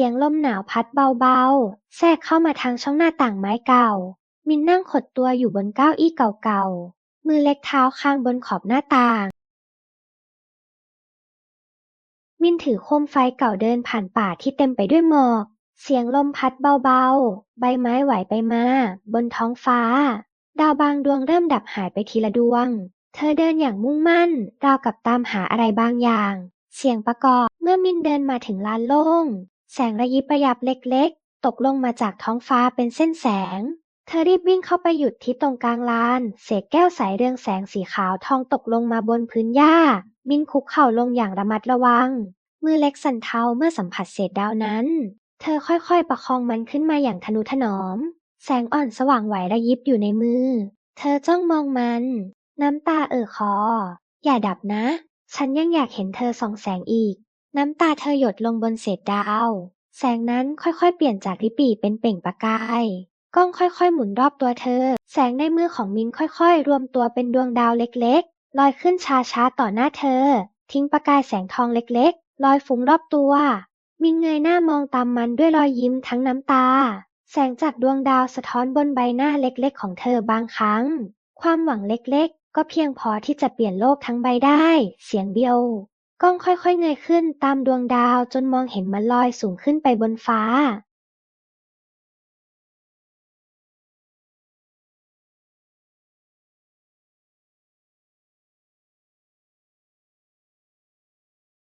สียงลมหนาวพัดเบาๆ แทรกเข้ามาทางช่องหน้าต่างไม้เก่า มินนั่งขดตัวอยู่บนเก้าอี้เก่าๆ มือเล็กเท้าค้างบนขอบหน้าต่าง มินถือโคมไฟเก่าเดินผ่านป่าที่เต็มไปด้วยหมอก เสียงลมพัดเบาๆ ใบไม้ไหวไปมา บนท้องฟ้า ดาวบางดวงเริ่มดับหายไปทีละดวง เธอเดินอย่างมุ่งมั่น ราวกับตามหาอะไรบางอย่าง เสียงประกอบเมื่อมินเดินมาถึงลานโล่ง แสงระยิบระยับเล็กๆ ตกลงมาจากท้องฟ้าเป็นเส้นแสง เธอรีบวิ่งเข้าไปหยุดที่ตรงกลางลาน เศษแก้วใสเรืองแสงสีขาวทองตกลงมาบนพื้นหญ้า มินคุกเข่าลงอย่างระมัดระวัง มือเล็กสั่นเทาเมื่อสัมผัสเศษดาวนั้น เธอค่อยๆ ประคองมันขึ้นมาอย่างทนุถนอม แสงอ่อนสว่างไหวระยิบอยู่ในมือ เธอจ้องมองมัน น้ำตาเอ่อคอ อย่าดับนะ ฉันยังอยากเห็นเธอส่องแสงอีก น้ำตาเธอหยดลงบนเศษดาว แสงนั้นค่อยๆ เปลี่ยนจากริบบี่เป็นเปล่งประกาย กล้องค่อยๆ หมุนรอบตัวเธอ แสงในมือของมินค่อยๆ รวมตัวเป็นดวงดาวเล็กๆ ลอยขึ้นช้าๆ ต่อหน้าเธอ ทิ้งประกายแสงทองเล็กๆ ลอยฟุ้งรอบตัว มินเงยหน้ามองตามมันด้วยรอยยิ้มทั้งน้ำตา แสงจากดวงดาวสะท้อนบนใบหน้าเล็กๆ ของเธอบางครั้ง ความหวังเล็กๆ ก็เพียงพอที่จะเปลี่ยนโลกทั้งใบได้ เสียงเดียว กล้องค่อย ๆ เงยขึ้นตามดวงดาวจนมองเห็นมันลอยสูงขึ้นไปบนฟ้า